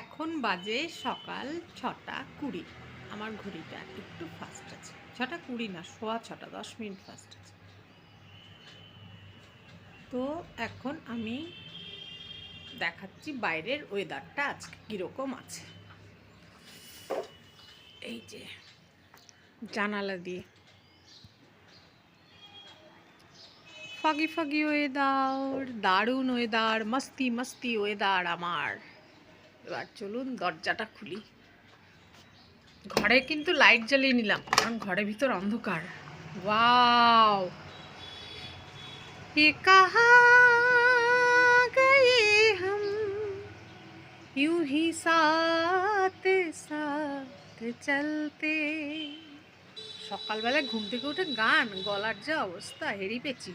এখন বাজে সকাল ছটা কুড়ি। আমার ঘড়িটা একটু ফাস্ট আছে। ছটা কুড়ি না, সোয়া ছটা, দশ মিনিট ফাস্ট আছে। তো এখন আমি দেখাচ্ছি বাইরের ওয়েদারটা আজকে কীরকম আছে। এই যে জানালা দিয়ে। ফগি ফগি ওয়েদার দারুণ ওয়েদার মস্তি মস্তি ওয়েদার আমার। এবার চলুন দরজাটা খুলি ঘরে কিন্তু লাইট জ্বালিয়ে নিলাম কারণ ঘরের ভিতর অন্ধকার ওয়াও ये कहाँ गए हम यूं ही साथ साथ चलते সকালবেলায় ঘুম থেকে উঠে গান গলার যা অবস্থা হেরি পেছি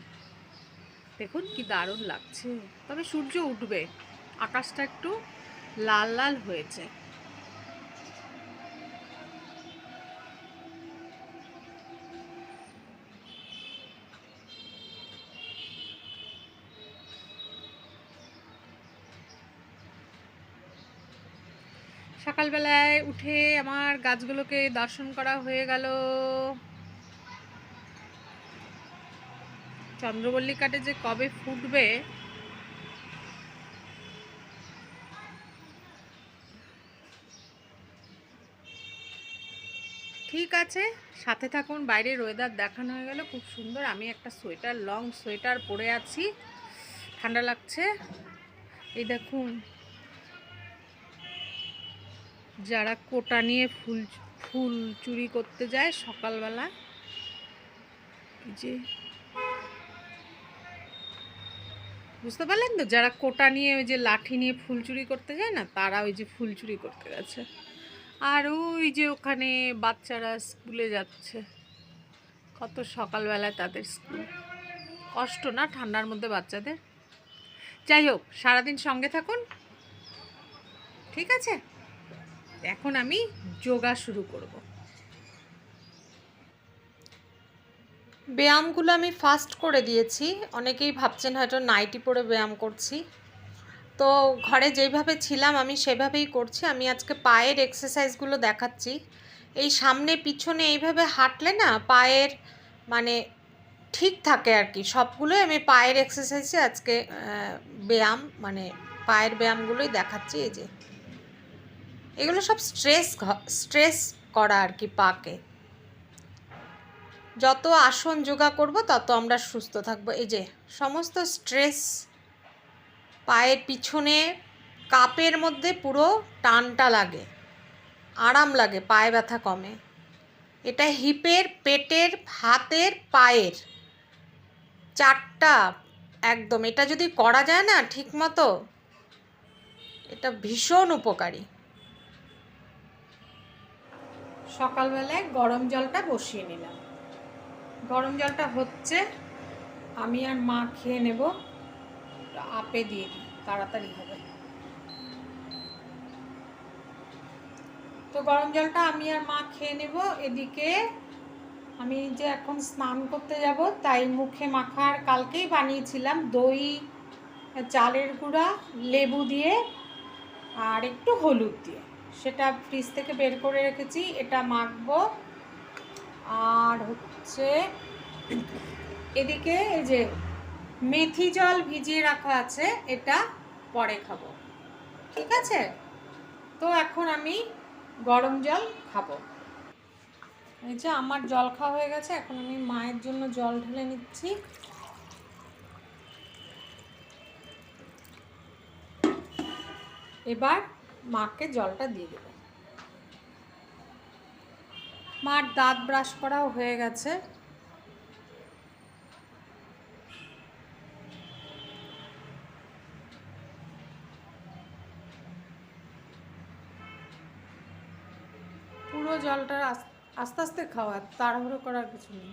দেখুন কি দারুণ লাগছে তবে সূর্য উঠবে আকাশটা একটু লাল লাল হয়েছে। সকালবেলায় উঠে আমার গাছগুলোকে দর্শন করা হয়ে গেল। চন্দ্রবল্লিকাটে যে কবে ফুটবে ঠিক আছে, সাথে থাকুন বাইরের ওয়েদার দেখানো হয়ে গেল, খুব সুন্দর, আমি একটা সোয়েটার লং সোয়েটার পরে আছি, ঠান্ডা লাগছে, এই দেখুন, যারা কোটা নিয়ে ফুল ফুল চুরি করতে যায় সকালবেলা যে, বুঝতে পারলেন তো? যারা কোটা নিয়ে, ওই যে লাঠি নিয়ে ফুল চুরি করতে যায় না, তারা ওই যে ফুল চুরি করতে গেছে। আর ওই যে ওখানে বাচ্চারা স্কুলে যাচ্ছে। কত সকালবেলায় তাদের স্কুল। কষ্ট না ঠান্ডার মধ্যে বাচ্চাদের? যাই হোক, সারাদিন সঙ্গে থাকুন। ঠিক আছে? এখন আমি যোগা শুরু করব। ব্যায়ামগুলো আমি ফাস্ট করে দিয়েছি। অনেকেই ভাবছেন হয়তো নাইটি পরে ব্যায়াম করছি। তো ঘরে যেইভাবে ছিলাম, আমি সেভাবেই করছি। আমি আজকে পায়ের এক্সারসাইজগুলো দেখাচ্ছি। এই সামনে পিছনে এইভাবে হাঁটলে না পায়ের মানে ঠিক থাকে আর কি। সবগুলোই আমি পায়ের এক্সারসাইজে আজকে ব্যায়াম মানে পায়ের ব্যায়ামগুলোই দেখাচ্ছি। এই যে এগুলো সব স্ট্রেস স্ট্রেস করা আর কি পাকে। যত আসন যোগা করব, তত আমরা সুস্থ থাকব। এই যে সমস্ত স্ট্রেস পায়ের পিছনে কাপের মধ্যে পুরো টানটা লাগে, আরাম লাগে পায়ে ব্যথা কমে। এটা হিপের, পেটের, হাতের, পায়ের চারটা একদম। এটা যদি করা যায় না ঠিক মতো এটা ভীষণ উপকারী। সকালবেলায় গরম জলটা বসিয়ে নিলাম। গরম জলটা হচ্ছে, আমি আর মা খেয়ে নেব। আপে দিয়ে দিই, তাড়াতাড়ি হবে। তো গরম জলটা আমি আর মা খেয়ে নেব, এদিকে আমি যে এখন স্নান করতে যাব, তাই মুখে মাখার কালকেই বানিয়েছিলাম দই, চালের গুঁড়া, লেবু দিয়ে আর একটু হলুদ দিয়ে। সেটা ফ্রিজ থেকে বের করে রেখেছি, এটা মাখবো। আর হচ্ছে এদিকে এই যে মেথি জল ভিজিয়ে রাখা আছে, এটা পরে খাব। ঠিক আছে? তো এখন আমি গরম জল খাব। এই যে আমার জল খাওয়া হয়ে গেছে, এখন আমি মায়ের জন্য জল ঢেলে নিচ্ছি। এবার মাকে জলটা দিয়ে দেব। মার দাঁত ব্রাশ করাও হয়ে গেছে। পুরো জলটা আস্তে আস্তে খাওয়ার তাড়াহুড়ো করার কিছু নেই।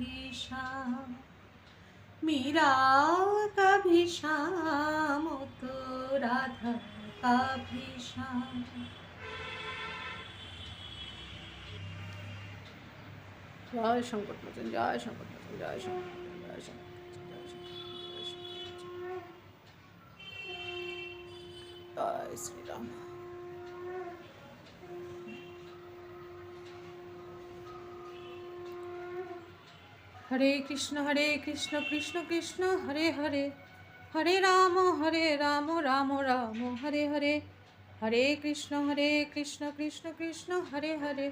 का भी शाम मीरा का भी शाम तो राधा का भी शाम জয় শঙ্কর মোচন জয় শঙ্কর মোচন জয় শঙ্কর মোচন, জয় শঙ্কর মোচন, জয় শঙ্কর মোচন, জয় শঙ্কর মোচন। জয় শ্রীরাম হরে কৃষ্ণ হরে কৃষ্ণ কৃষ্ণ কৃষ্ণ, হরে হরে। হরে রাম হরে রাম রাম রাম, হরে হরে। হরে কৃষ্ণ হরে কৃষ্ণ কৃষ্ণ কৃষ্ণ, হরে হরে।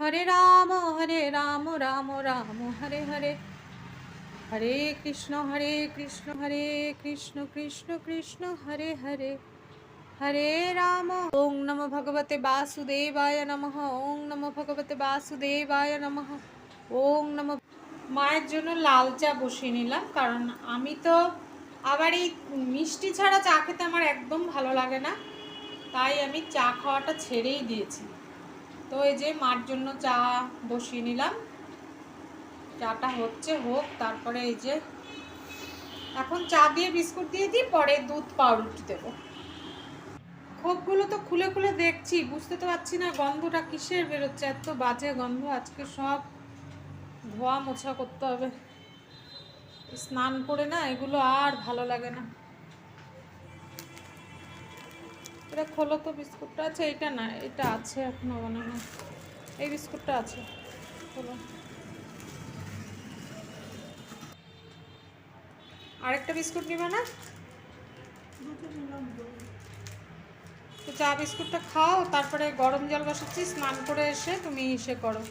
হরে রাম হরে রাম রাম রাম, হরে হরে। হরে কৃষ্ণ হরে কৃষ্ণ হরে কৃষ্ণ কৃষ্ণ কৃষ্ণ, হরে হরে। হরে রাম, ওং নম ভগবতে বাসুদেবায় নমঃ। ওং নম ভগবতে বাসুদেবায় নমঃ। ওং নম মায়ের জন্য লাল চা বসিয়ে নিলাম, কারণ আমি তো আবার এই মিষ্টি ছাড়া চা খেতে আমার একদম ভালো লাগে না। তাই আমি চা খাওয়াটা ছেড়েই দিয়েছি। তো এই যে মার জন্য চা বসিয়ে নিলাম। চাটা হচ্ছে হোক, তারপরে এই যে এখন চা দিয়ে বিস্কুট দিয়ে দিই, পরে দুধ পাউরুটি দেবো। খোপগুলো তো খুলে খুলে দেখছি, বুঝতে তো পারছি না গন্ধটা কিসের বেরোচ্ছে, এত বাজে গন্ধ, আজকে সব ধোয়া মোছা করতে হবে। স্নান করে না এগুলো আর ভালো লাগে না। এটা খোলো তো বিস্কুটটা আছে এটা না এটা আছে এখনও মনে হয়। এই বিস্কুটটা আছে খোলো। আরেকটা বিস্কুট নিবে না? তো চা বিস্কুটটা খাও তারপরে গরম জল বসাচ্ছি স্নান করে এসে তুমি ইসে করো।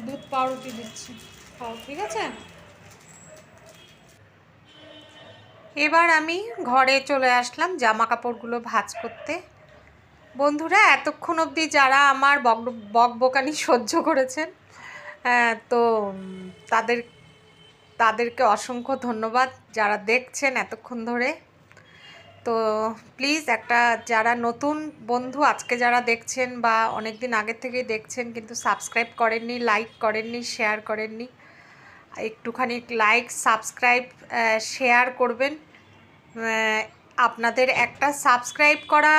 দুধ পাউরুটি দিচ্ছি। খাও ঠিক আছে? এবার আমি ঘরে চলে আসলাম জামা কাপড়গুলো ভাজ করতে। বন্ধুরা এতক্ষণ অবধি যারা আমার বক বকবকানি সহ্য করেছেন আহ, তো তাদের তাদেরকে অসংখ্য ধন্যবাদ। যারা দেখছেন এতক্ষণ ধরে তো প্লিজ একটা যারা নতুন বন্ধু আজকে যারা দেখছেন বা অনেক দিন আগে থেকেই দেখছেন কিন্তু সাবস্ক্রাইব করেননি লাইক করেননি শেয়ার করেননি, একটুখানি লাইক সাবস্ক্রাইব শেয়ার করবেন। আপনাদের একটা সাবস্ক্রাইব করা,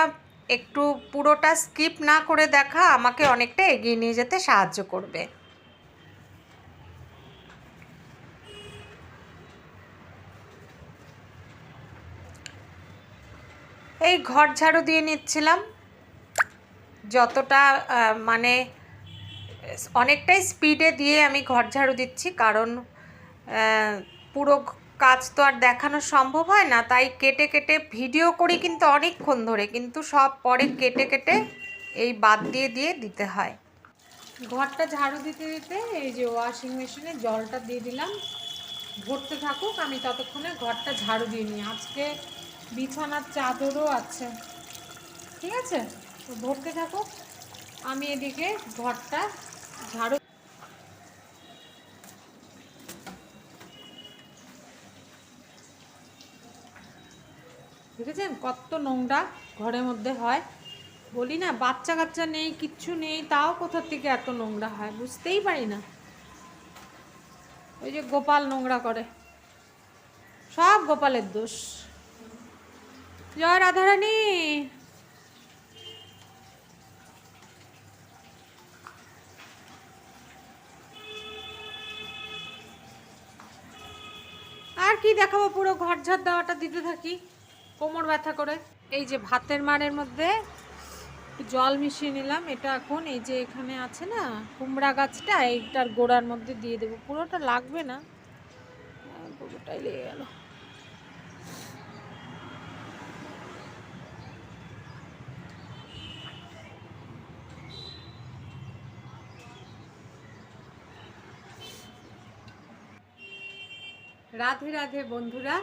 একটু পুরোটা স্কিপ না করে দেখা আমাকে অনেকটা এগিয়ে নিয়ে যেতে সাহায্য করবে। এই ঘর ঝাড়ু দিয়ে নিচ্ছিলাম। যতটা মানে অনেকটাই স্পিডে দিয়ে আমি ঘর ঝাড়ু দিচ্ছি, কারণ পুরো কাজ তো আর দেখানো সম্ভব হয় না, তাই কেটে কেটে ভিডিও করি কিন্তু অনেকক্ষণ ধরে, কিন্তু সব পরে কেটে কেটে এই বাদ দিয়ে দিয়ে দিতে হয়। ঘরটা ঝাড়ু দিতে দিতে এই যে ওয়াশিং মেশিনে জলটা দিয়ে দিলাম। ভরতে থাকুক, আমি ততক্ষণে ঘরটা ঝাড়ু দিয়ে নিই। আজকে বিছানার চাদরও আছে। ঠিক আছে? তো ভরতে থাকো। আমি এদিকে ঘরটা ঝাড়ু দেখেছেন কত নোংরা ঘরের মধ্যে হয়? বলি না বাচ্চা কাচ্চা নেই, কিচ্ছু নেই, তাও কোথা থেকে এত নোংরা হয়? বুঝতেই পারি না। ওই যে গোপাল নোংরা করে। সব গোপালের দোষ। জয় রাধারানী। আর কি দেখাবো পুরো ঘর ঝাড় দেওয়াটা দিতে থাকি, কোমর ব্যথা করে। এই যে ভাতের মারের মধ্যে জল মিশিয়ে নিলাম, এটা এখন এই যে এখানে আছে না, কুমড়া গাছটা, এইটার গোড়ার মধ্যে দিয়ে দেবো। পুরোটা লাগবে না। পুরোটাই লেগে গেল। রাধে রাধে বন্ধুরা,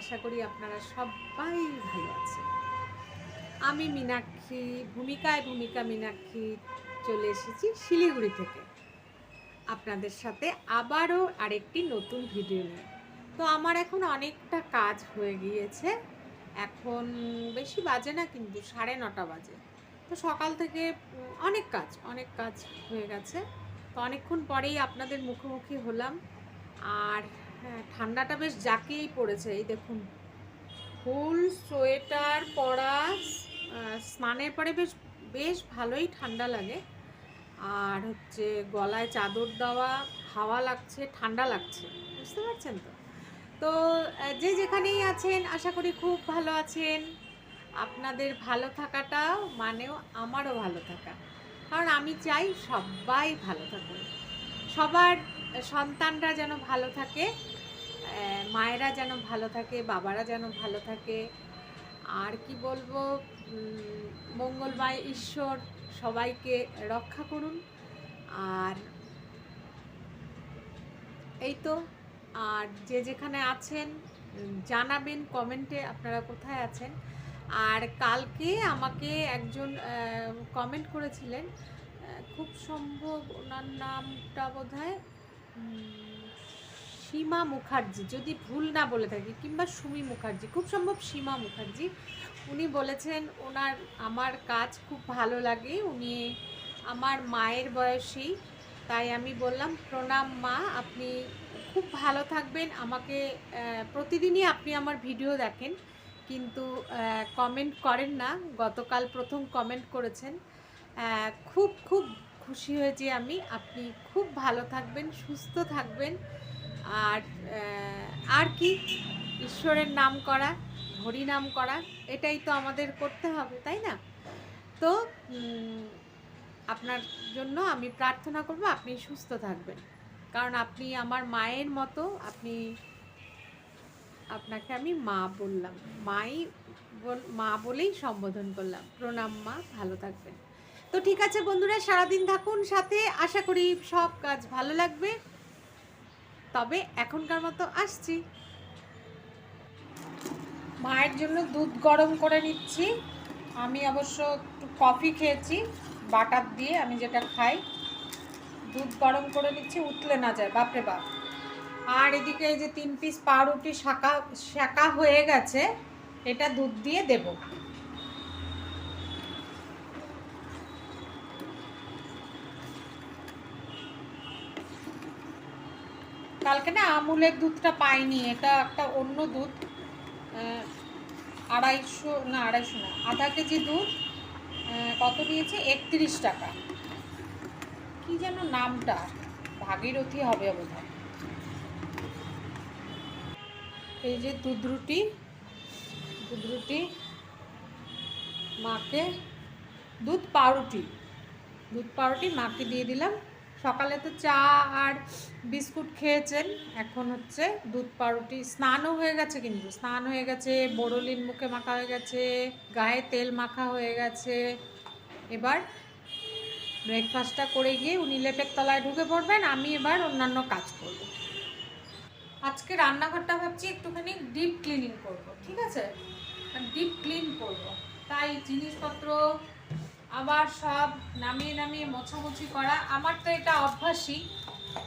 আশা করি আপনারা সবাই ভালো আছেন। আমি মীনাক্ষী, ভূমিকায় ভূমিকা মীনাক্ষী চলে এসেছি শিলিগুড়ি থেকে। আপনাদের সাথে আবারও আরেকটি নতুন ভিডিও নিয়ে। তো আমার এখন অনেকটা কাজ হয়ে গিয়েছে। এখন বেশি বাজে না, কিন্তু সাড়ে নটা বাজে। তো তো সকাল থেকে অনেক কাজ অনেক কাজ হয়ে গেছে। তো অনেকক্ষণ পরেই আপনাদের মুখোমুখি হলাম। আর হ্যাঁ, ঠান্ডাটা বেশ জাঁকিয়েই পড়েছে এই দেখুন। ফুল সোয়েটার পরা স্নানের পরে বেশ বেশ ভালোই ঠান্ডা লাগে। আর হচ্ছে গলায় চাদর দেওয়া হাওয়া লাগছে ঠান্ডা লাগছে বুঝতে পারছেন তো? তো যে যেখানেই আছেন আশা করি খুব ভালো আছেন। আপনাদের ভালো থাকাটাও মানেও আমারও ভালো থাকা। কারণ আমি চাই সবাই ভালো থাকুন সবার সন্তানরা যেন ভালো থাকে মায়েরা যেন ভালো থাকে, বাবারা যেন ভালো থাকে। আর কি বলব মঙ্গলময় ঈশ্বর সবাইকে রক্ষা করুন। আর এই তো, আর যে যেখানে আছেন জানাবেন কমেন্টে আপনারা কোথায় আছেন। আর কালকে আমাকে একজন কমেন্ট করেছিলেন খুব সম্ভব ওনার নামটা বোধ হয় সীমা মুখার্জি, যদি ভুল না বলে থাকি, কিংবা সুমি মুখার্জি, খুব সম্ভব সীমা মুখার্জি। উনি বলেছেন, ওনার, আমার কাজ খুব ভালো লাগে, উনি আমার মায়ের বয়সী, তাই আমি বললাম, প্রণাম মা, আপনি খুব ভালো থাকবেন, আমাকে প্রতিদিনই আপনি আমার ভিডিও দেখেন, কিন্তু কমেন্ট করেন না, গতকাল প্রথম কমেন্ট করেছেন। খুব খুব খুশি হয়েছি আমি। আপনি খুব ভালো থাকবেন, সুস্থ থাকবেন। আর আর কি? ঈশ্বরের নাম করা, হরি নাম করা, এটাই তো আমাদের করতে হবে, তাই না? তো আপনার জন্য আমি প্রার্থনা করব আপনি সুস্থ থাকবেন। কারণ আপনি আমার মায়ের মতো, আপনি, আপনাকে আমি মা বললাম। মাই মা বলেই সম্বোধন করলাম। প্রণাম মা, ভালো থাকবেন। তো ঠিক আছে বন্ধুরা, সারাদিন থাকুন সাথে। আশা করি সব কাজ ভালো লাগবে। তবে এখনকার মতো আসছি। মায়ের জন্য দুধ গরম করে নিচ্ছি। আমি অবশ্য একটু কফি খেয়েছি, বাটার দিয়ে আমি যেটা খাই। দুধ গরম করে নিচ্ছি, উতলে না যায়, বাপরে বাপ। আর এদিকে এই যে তিন পিস পাউরুটি শাকা শাকা হয়ে গেছে, এটা দুধ দিয়ে দেব কালকে না আমুলের দুধটা পাইনি, এটা একটা অন্য দুধ। আড়াইশো, না আড়াইশো না, আধা কেজি দুধ কত নিয়েছে একত্রিশ টাকা। কি যেন নামটা, ভাগীরথী হবে বোধ হয় এই যে দুধ রুটি দুধ রুটি, মাকে, দুধ পাউরুটি দুধ পাউরুটি মাকে দিয়ে দিলাম। সকালে তো চা আর বিস্কুট খেয়েছেন, এখন হচ্ছে দুধ পাউরুটি। স্নানও হয়ে গেছে কিন্তু, স্নান হয়ে গেছে বড়লিন মুখে মাখা হয়ে গেছে, গায়ে তেল মাখা হয়ে গেছে। এবার ব্রেকফাস্টটা করে গিয়ে উনি লেপের তলায় ঢুকে পড়বেন, আমি এবার অন্যান্য কাজ করব। আজকে রান্নাঘরটা ভাবছি একটুখানি ডিপ ক্লিনিং করব, ঠিক আছে? ডিপ ক্লিন করব। তাই জিনিসপত্র আবার সব নামিয়ে নামিয়ে মোছামুছি করা। আমার তো এটা অভ্যাসই।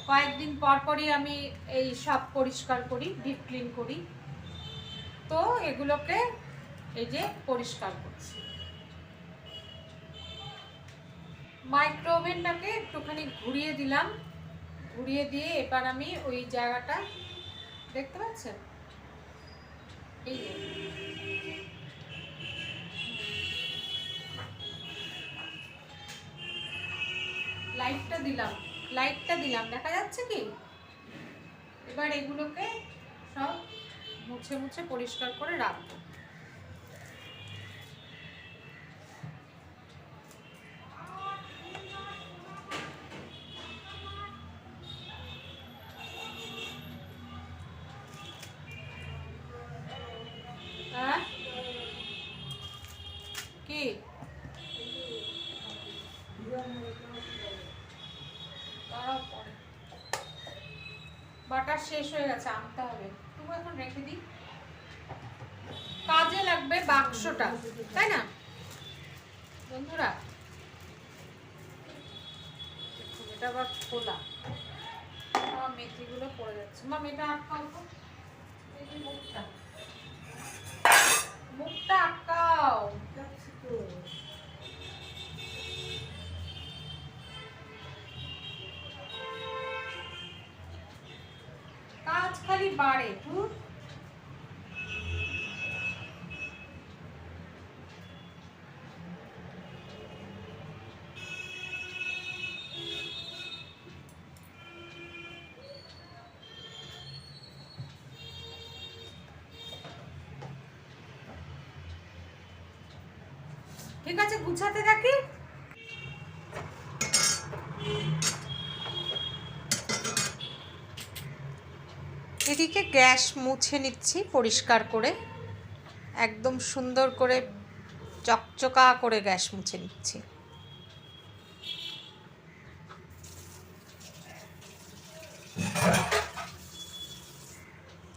কয়েকদিন পর পরই আমি এই সব পরিষ্কার করি ডিপ ক্লিন করি। তো এগুলোকে এই যে পরিষ্কার করছি। মাইক্রো ওভেনটাকে একটুখানি ঘুরিয়ে দিলাম। ঘুরিয়ে দিয়ে এবার আমি ওই জায়গাটা, দেখতে পাচ্ছেন? এই লাইটটা দিলাম। লাইটটা দিলাম। দেখা যাচ্ছে কি? এবার এগুলোকে সব মুছে মুছে পরিষ্কার করে রাখব। শেষ হয়ে গেছে আনতে হবে। তুমি এখন রেখে দিই। কাজে লাগবে বাক্সটা, তাই না? বন্ধুরা এটা আবার খোলা। মেথিগুলো পড়ে যাচ্ছে। মা, মেয়েটা আটকাও তো মুখটা। মুখটা বাড়ে ধুর। ঠিক আছে গুছাতে থাকি এদিকে গ্যাস মুছে নিচ্ছি পরিষ্কার করে। একদম সুন্দর করে চকচকা করে গ্যাস মুছে নিচ্ছি।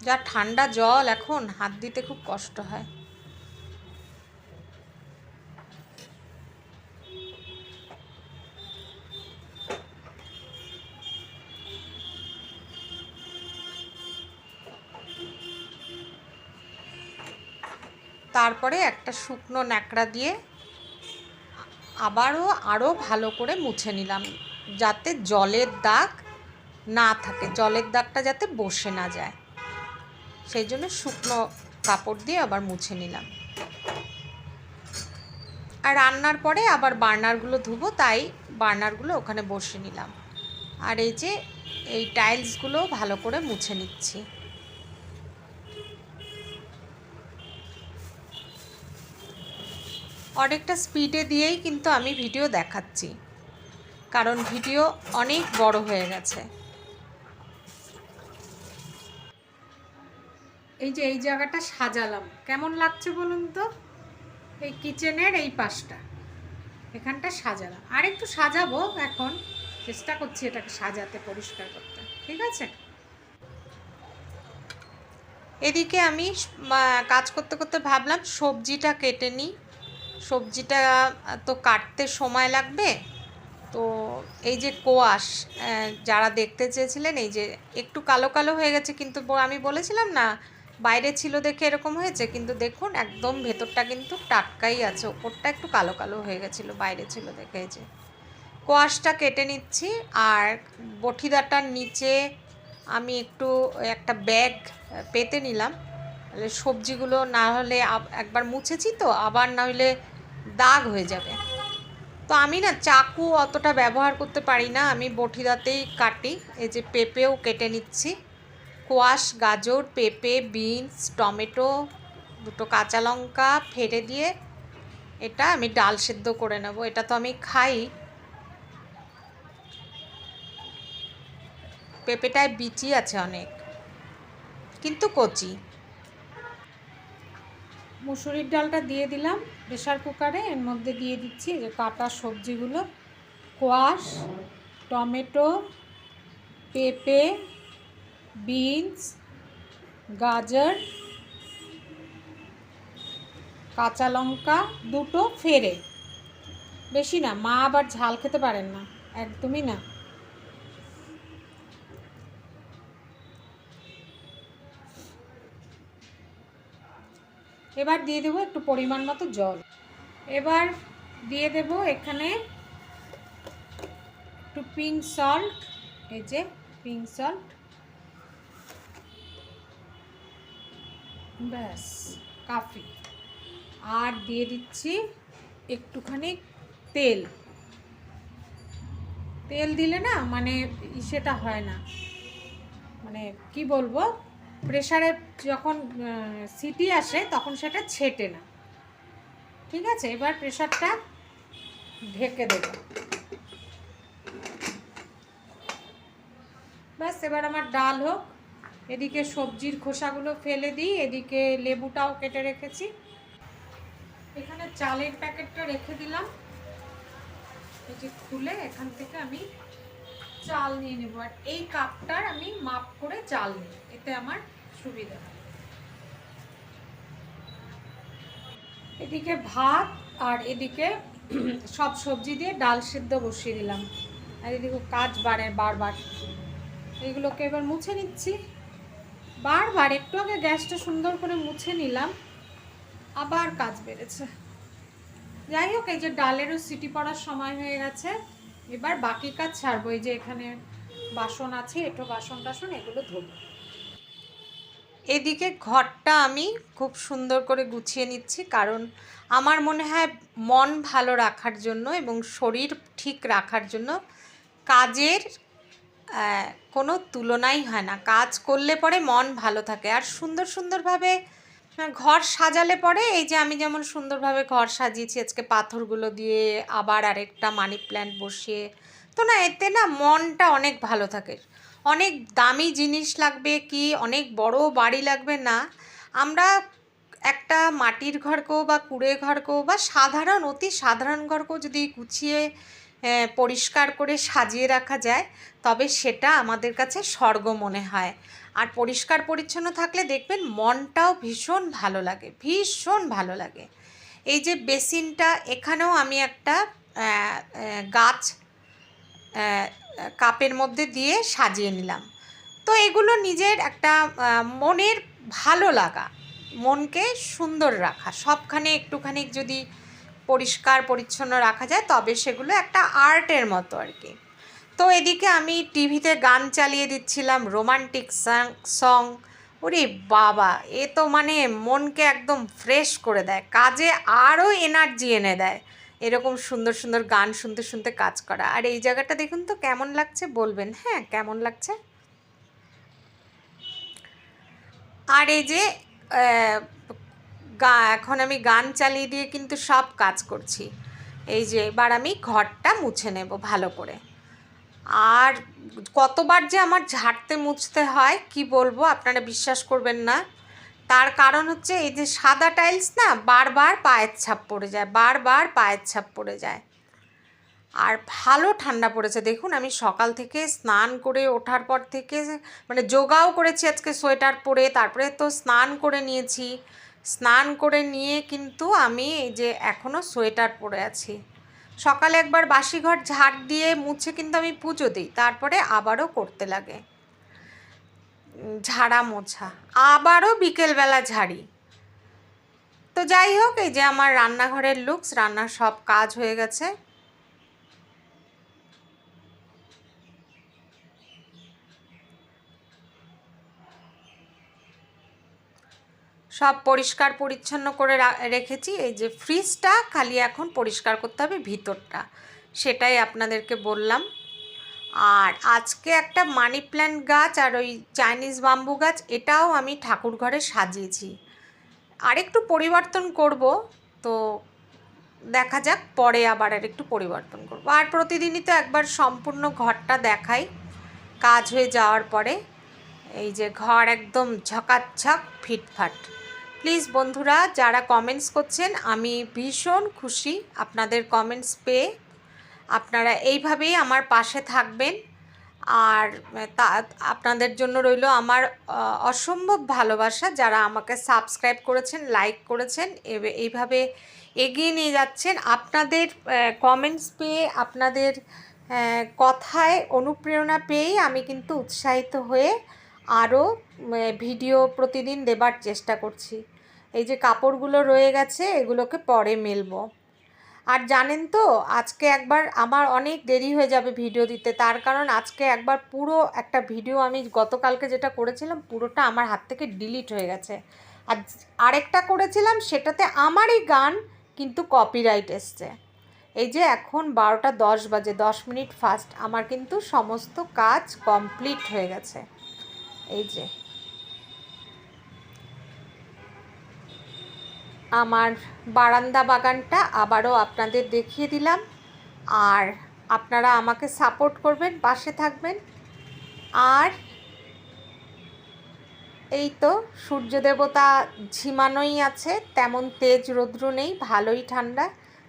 যা ঠান্ডা জল এখন, হাত দিতে খুব কষ্ট হয়। তারপরে একটা শুকনো ন্যাকড়া দিয়ে আবারও আরও ভালো করে মুছে নিলাম, যাতে জলের দাগ না থাকে, জলের দাগটা যাতে বসে না যায়। সেই জন্য শুকনো কাপড় দিয়ে আবার মুছে নিলাম। আর রান্নার পরে আবার বার্নারগুলো ধুবো, তাই বার্নারগুলো ওখানে বসে নিলাম। আর এই যে এই টাইলসগুলো ভালো করে মুছে নিচ্ছি। অনেকটা স্পিডে দিয়েই কিন্তু আমি ভিডিও দেখাচ্ছি। কারণ ভিডিও অনেক বড় হয়ে গেছে। এই যে, এই জায়গাটা সাজালাম। কেমন লাগছে বলুন তো? এই কিচেনের এই পাশটা। এখানটা সাজালাম। আর একটু সাজাবো এখন। চেষ্টা করছি এটাকে সাজাতে পরিষ্কার করতে। ঠিক আছে? এদিকে আমি কাজ করতে করতে ভাবলাম সবজিটা কেটে নিই। সবজিটা তো কাটতে সময় লাগবে। তো এই যে কোয়াশ যারা দেখতে চেয়েছিলেন, এই যে একটু কালো কালো হয়ে গেছে, কিন্তু আমি বলেছিলাম না, বাইরে ছিল দেখে এরকম হয়েছে, কিন্তু দেখুন একদম ভেতরটা কিন্তু টাটকাই আছে, ওপরটা একটু কালো কালো হয়ে গেছিল, বাইরে ছিল দেখে যে। কোয়াশটা কেটে নিচ্ছি, আর বঠিদাটার নিচে আমি একটু একটা ব্যাগ পেতে নিলাম তাহলে সবজিগুলো না হলে একবার মুছেছি তো, আবার না হলে দাগ হয়ে যাবে। তো আমি না চাকু অতটা ব্যবহার করতে পারি না, আমি বঠিদাতেই কাটি। এই যে পেঁপেও কেটে নিচ্ছি। কোয়াশ, গাজর, পেঁপে, বিনস, টমেটো, দুটো কাঁচা লঙ্কা ফেটে দিয়ে এটা আমি ডাল সেদ্ধ করে নেব। এটা তো আমি খাই। পেঁপেটায় বিচি আছে অনেক, কিন্তু কচি। মুসুরির ডালটা দিয়ে দিলাম প্রেশার কুকারে। এর মধ্যে দিয়ে দিচ্ছি যে কাটা সবজিগুলো। কোয়াশ টমেটো, পেঁপে, বিনস, গাজর, কাঁচা লঙ্কা, দুটো ফেরে। বেশি না, মা আবার ঝাল খেতে পারেন না, একদমই না। এবার দিয়ে দেবো একটু পরিমাণ মতো জল। এবার দিয়ে দেবো এখানে একটু পিঙ্ক সল্ট, এই যে পিঙ্ক সল্ট। ব্যাস, কাফি। আর দিয়ে দিচ্ছি একটুখানি তেল। তেল দিলে না মানে সেটা হয় না। মানে কি বলব? প্রেশারে যখন সিটি আসে তখন সেটা ছেটে না। ঠিক আছে? এবার প্রেশারটা ঢেকে দেব। ব্যাস, এবার আমার ডাল হোক। এদিকে সবজির খোসাগুলো ফেলে দিই, এদিকে লেবুটাও কেটে রেখেছি। এখানে চালের প্যাকেটটা রেখে দিলাম। যে খুলে এখান থেকে আমি চাল নিয়ে নেব। আর এই কাপটার আমি মাপ করে চাল নিই এতে আমার সুবিধা এদিকে ভাত আর এদিকে সব সবজি দিয়ে ডাল সিদ্ধ বসিয়ে দিলাম। আর এদিকে কাজ বাড়ে বারবার। এগুলোকে এবার মুছে নিচ্ছি। বারবার একটু আগে গ্যাসটা সুন্দর করে মুছে নিলাম। আবার কাজ বেড়েছে। যাই হোক, এই যে ডালেরও সিটি পড়ার সময় হয়ে গেছে। এবার বাকি কাজ ছাড়বো, এই যে এখানে বাসন আছে একটু বাসন টাসন, এগুলো ধোবো। এদিকে ঘরটা আমি খুব সুন্দর করে গুছিয়ে নিচ্ছি, কারণ আমার মনে হয় মন ভালো রাখার জন্য এবং শরীর ঠিক রাখার জন্য কাজের কোনো তুলনাই হয় না। কাজ করলে পরে মন ভালো থাকে। আর সুন্দর সুন্দরভাবে ঘর সাজালে পরে এই যে আমি যেমন সুন্দরভাবে ঘর সাজিয়েছি, আজকে পাথরগুলো দিয়ে আবার আরেকটা মানি প্ল্যান্ট বসিয়ে, তো না, এতে না মনটা অনেক ভালো থাকে। অনেক দামি জিনিস লাগবে কি, অনেক বড় বাড়ি লাগবে না। আমরা একটা মাটির ঘরকেও বা কুড়ে ঘরকেও বা সাধারণ, অতি সাধারণ ঘরকেও যদি গুছিয়ে পরিষ্কার করে সাজিয়ে রাখা যায়, তবে সেটা আমাদের কাছে স্বর্গ মনে হয়। আর পরিষ্কার পরিচ্ছন্ন থাকলে দেখবেন মনটাও ভীষণ ভালো লাগে, ভীষণ ভালো লাগে। এই যে বেসিনটা, এখানেও আমি একটা গাছ কাপের মধ্যে দিয়ে সাজিয়ে নিলাম। তো এগুলো নিজের একটা মনের ভালো লাগা, মনকে সুন্দর রাখা। সবখানে একটুখানি যদি পরিষ্কার পরিচ্ছন্ন রাখা যায়, তবে সেগুলো একটা আর্টের মতো আর কি। তো এদিকে আমি টিভিতে গান চালিয়ে দিচ্ছিলাম, রোমান্টিক সং ওরে বাবা, এ তো মানে মনকে একদম ফ্রেশ করে দেয়, কাজে আরও এনার্জি এনে দেয়। এরকম সুন্দর সুন্দর গান শুনতে শুনতে কাজ করা। আর এই জায়গাটা দেখুন তো কেমন লাগছে, বলবেন। হ্যাঁ কেমন লাগছে? আর এই যে গা- এখন আমি গান চালিয়ে দিয়ে কিন্তু সব কাজ করছি। এই যে, এবার আমি ঘরটা মুছে নেব ভালো করে। আর কতবার যে আমার ঝাড়তে মুছতে হয়, কি বলব, আপনারা বিশ্বাস করবেন না। তার কারণ হচ্ছে এই যে সাদা টাইলস না, বারবার পায়ের ছাপ পড়ে যায়, বারবার পায়ের ছাপ পড়ে যায়। আর ভালো ঠান্ডা পড়েছে। দেখুন, আমি সকাল থেকে স্নান করে ওঠার পর থেকে মানে যোগাও করেছি আজকে সোয়েটার পরে, তারপরে তো স্নান করে নিয়েছি। স্নান করে নিয়ে কিন্তু আমি এই যে এখনও সোয়েটার পরে আছি। সকালে একবার বাসি ঘর ঝাড় দিয়ে মুছে কিন্তু আমি পুজো দিই, তারপরে আবারও করতে লাগে। ঝাড়া মোছা, আবারও বিকেলবেলা ঝাড়ি। তো যাই হোক, এই যে আমার রান্নাঘরের লুকস রান্নার সব কাজ হয়ে গেছে। সব পরিষ্কার পরিচ্ছন্ন করে রেখেছি। এই যে ফ্রিজটা খালি এখন পরিষ্কার করতে হবে, ভিতরটা। সেটাই আপনাদেরকে বললাম। আর আজকে একটা মানি প্ল্যান্ট গাছ আর ওই চাইনিজ বাম্বু গাছ, এটাও আমি ঠাকুর ঘরে সাজিয়েছি। আরেকটু পরিবর্তন করব, তো দেখা যাক, পরে আবার আর একটু পরিবর্তন করব। আর প্রতিদিনই তো একবার সম্পূর্ণ ঘরটা দেখাই, কাজ হয়ে যাওয়ার পরে। এই যে ঘর একদম ঝকাচ্ছক ফিটফাট। প্লিজ বন্ধুরা, যারা কমেন্টস করছেন, আমি ভীষণ খুশি আপনাদের কমেন্টস পেয়ে। আপনারা এইভাবেই আমার পাশে থাকবেন। আর, তা, আপনাদের জন্য রইল আমার অসম্ভব ভালোবাসা। যারা আমাকে সাবস্ক্রাইব করেছেন লাইক করেছেন এইভাবে এগিয়ে নিয়ে যাচ্ছেন, আপনাদের কমেন্টস পেয়ে, আপনাদের কথায় অনুপ্রেরণা পেয়েই আমি কিন্তু উৎসাহিত হয়ে আরও ভিডিও প্রতিদিন দেবার চেষ্টা করছি। এই যে কাপড়গুলো রয়ে গেছে, এগুলোকে পরে মেলবো। আর জানেন তো, আজকে একবার আমার অনেক দেরি হয়ে যাবে ভিডিও দিতে। তার কারণ আজকে একবার পুরো একটা ভিডিও আমি গতকালকে যেটা করেছিলাম, পুরোটা আমার হাত থেকে ডিলিট হয়ে গেছে। আর আরেকটা করেছিলাম, সেটাতে আমারই গান কিন্তু কপিরাইট এসছে। এই যে এখন বারোটা দশ বাজে, দশ মিনিট ফাস্ট আমার কিন্তু সমস্ত কাজ কমপ্লিট হয়ে গেছে। এই যে। আমার বারান্দা বাগানটা আবারও আপনাদের দেখিয়ে দিলাম। আর আপনারা আমাকে সাপোর্ট করবেন, পাশে থাকবেন। আর এই তো সূর্য দেবতা ঝিমানোই আছে, তেমন তেজ রৌদ্র নেই, ভালোই ঠান্ডা।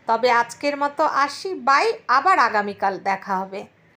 তবে আজকের মতো আসি, বাই, আবার আগামীকাল দেখা হবে।